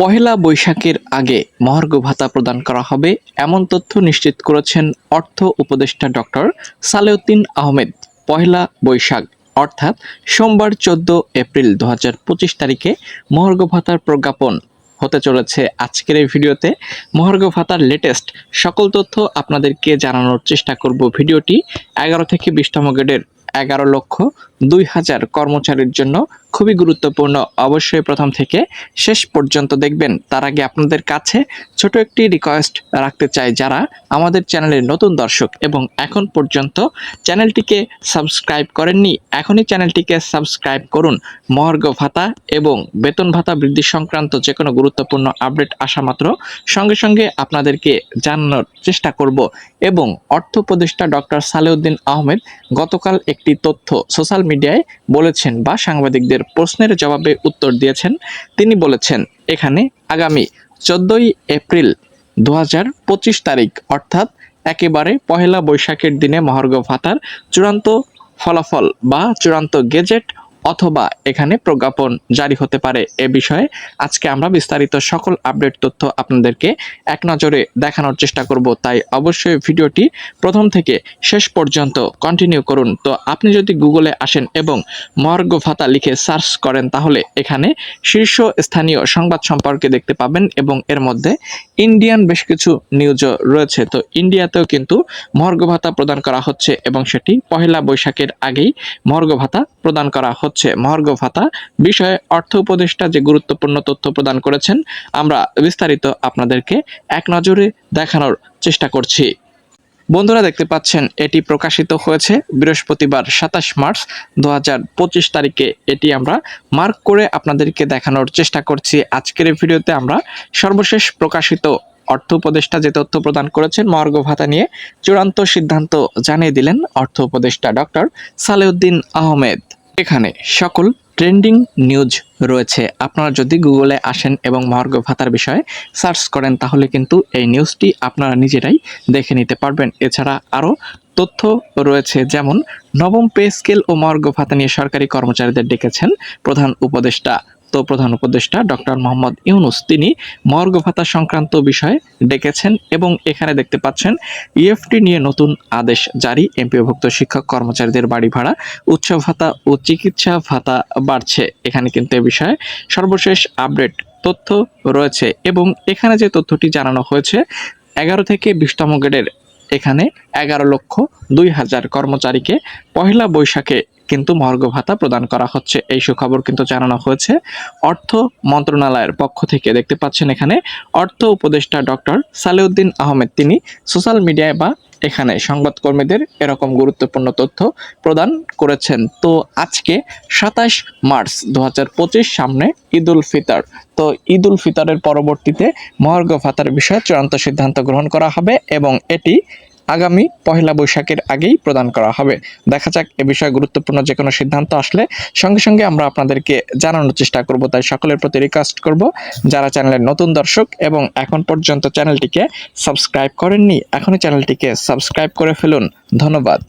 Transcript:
পহেলা বৈশাখের আগে মহার্ঘ ভাতা প্রদান করা হবে, এমন তথ্য নিশ্চিত করেছেন অর্থ উপদেষ্টা ডক্টর সালেউদ্দিন আহমেদ। পহেলা বৈশাখ, অর্থাৎ সোমবার চোদ্দ এপ্রিল দু হাজার পঁচিশ তারিখে মহার্ঘ ভাতার প্রজ্ঞাপন হতে চলেছে আজকের এই ভিডিওতে। মহার্ঘ ভাতার লেটেস্ট সকল তথ্য আপনাদেরকে জানানোর চেষ্টা করব ভিডিওটি এগারো থেকে বিশতম গ্রেডের। এগারো লক্ষ দুই হাজার কর্মচারীর জন্য খুবই গুরুত্বপূর্ণ। অবশ্যই প্রথম থেকে শেষ পর্যন্ত দেখবেন। তার আগে আপনাদের কাছে ছোট একটি রিকোয়েস্ট রাখতে চাই যারা আমাদের চ্যানেলের নতুন দর্শক এবং এখন পর্যন্ত চ্যানেলটিকে সাবস্ক্রাইব করেননি, এখনই চ্যানেলটিকে সাবস্ক্রাইব করুন। মহার্ঘ ভাতা এবং বেতন ভাতা বৃদ্ধি সংক্রান্ত যে কোনো গুরুত্বপূর্ণ আপডেট আসা মাত্র সঙ্গে সঙ্গে আপনাদেরকে জানানোর চেষ্টা করব এবং অর্থ উপদেষ্টা ডক্টর সালেউদ্দিন আহমেদ গতকাল একটি তথ্য সোশ্যাল মিডিয়ায় বলেছেন বা সাংবাদিকদের প্রশ্নের জবাবে উত্তর দিয়েছেন। তিনি বলেছেন, এখানে আগামী চোদ্দই এপ্রিল দু হাজার পঁচিশ তারিখ, অর্থাৎ একেবারে পহেলা বৈশাখের দিনে মহার্ঘ ভাতার চূড়ান্ত ফলাফল বা চূড়ান্ত গেজেট অথবা এখানে প্রজ্ঞাপন জারি হতে পারে। এ বিষয়ে আজকে আমরা বিস্তারিত সকল আপডেট তথ্য আপনাদেরকে এক নজরে দেখানোর চেষ্টা করব। তাই অবশ্যই ভিডিওটি প্রথম থেকে শেষ পর্যন্ত কন্টিনিউ করুন। তো আপনি যদি গুগলে আসেন এবং মর্গ ভাতা লিখে সার্চ করেন, তাহলে এখানে শীর্ষ স্থানীয় সংবাদ সম্পর্কে দেখতে পাবেন এবং এর মধ্যে ইন্ডিয়ান বেশ কিছু নিউজও রয়েছে। তো ইন্ডিয়াতেও কিন্তু মর্গ ভাতা প্রদান করা হচ্ছে এবং সেটি পহেলা বৈশাখের আগেই মর্গ ভাতা প্রদান করা হচ্ছে। মহার্ঘ ভাতা। বিষয়ে অর্থ উপদেষ্টা যে গুরুত্বপূর্ণ তথ্য প্রদান করেছেন, আমরা বিস্তারিত আপনাদেরকে এক নজরে দেখানোর চেষ্টা করছি। বন্ধুরা, দেখতে পাচ্ছেন, এটি প্রকাশিত হয়েছে বৃহস্পতিবার সাতাশ মার্চ দু হাজার পঁচিশ তারিখে। এটি আমরা মার্ক করে আপনাদেরকে দেখানোর চেষ্টা করছি। আজকের ভিডিওতে আমরা সর্বশেষ প্রকাশিত অর্থ উপদেষ্টা যে তথ্য প্রদান করেছেন মহার্ঘ ভাতা নিয়ে চূড়ান্ত সিদ্ধান্ত জানিয়ে দিলেন অর্থ উপদেষ্টা ডক্টর সালেউদ্দিন আহমেদ। এখানে সকল ট্রেন্ডিং নিউজ রয়েছে। আপনারা যদি গুগলে আসেন এবং মহার্ঘ ভাতার বিষয়ে সার্চ করেন, তাহলে কিন্তু এই নিউজটি আপনারা নিজেরাই দেখে নিতে পারবেন। এছাড়া আরও তথ্য রয়েছে, যেমন নবম পে স্কেল ও মহার্ঘ ভাতা নিয়ে সরকারি কর্মচারীদের ডেকেছেন প্রধান উপদেষ্টা প্রধান উপদেষ্টা ডক্টর মোহাম্মদ ইউনুস। তিনি মর্গ ভাতা সংক্রান্ত বিষয়ে ডেকেছেন এবং এখানে দেখতে পাচ্ছেন, ইএফটি নিয়ে নতুন আদেশ জারি। এমপিওভুক্ত শিক্ষক কর্মচারীদের বাড়ি ভাড়া, উচ্চ ভাতা ও চিকিৎসা ভাতা বাড়ছে। এখানে কিন্তু এ বিষয়ে সর্বশেষ আপডেট তথ্য রয়েছে এবং এখানে যে তথ্যটি জানানো হয়েছে, এগারো থেকে বিশতম গ্রেডের এখানে এগারো লক্ষ দুই হাজার কর্মচারীকে পহেলা বৈশাখে কিন্তু মর্গ ভাতা প্রদান করা হচ্ছে। এই সুখবর কিন্তু জানানো হয়েছে অর্থ মন্ত্রণালয়ের পক্ষ থেকে। দেখতে পাচ্ছেন এখানে অর্থ উপদেষ্টা ডক্টর সালেউদ্দিন আহমেদ। তিনি সোশ্যাল মিডিয়ায় বা এখানে সংবাদকর্মীদের এরকম গুরুত্বপূর্ণ তথ্য প্রদান করেছেন। তো আজকে সাতাশ মার্চ দু হাজার পঁচিশ সামনে ঈদ উল ফিতর। তো ঈদ উল ফিতরের পরবর্তীতে মহার্ঘ ভাতার বিষয়ে চূড়ান্ত সিদ্ধান্ত গ্রহণ করা হবে এবং এটি আগামী পহেলা বৈশাখের আগেই প্রদান করা হবে। দেখা যাক, এ বিষয়ে গুরুত্বপূর্ণ যে কোনো সিদ্ধান্ত আসলে সঙ্গে সঙ্গে আমরা আপনাদেরকে জানানোর চেষ্টা করব। তাই সকলের প্রতি রিকোয়েস্ট করব, যারা চ্যানেলের নতুন দর্শক এবং এখন পর্যন্ত চ্যানেলটিকে সাবস্ক্রাইব করেননি, এখনই চ্যানেলটিকে সাবস্ক্রাইব করে ফেলুন। ধন্যবাদ।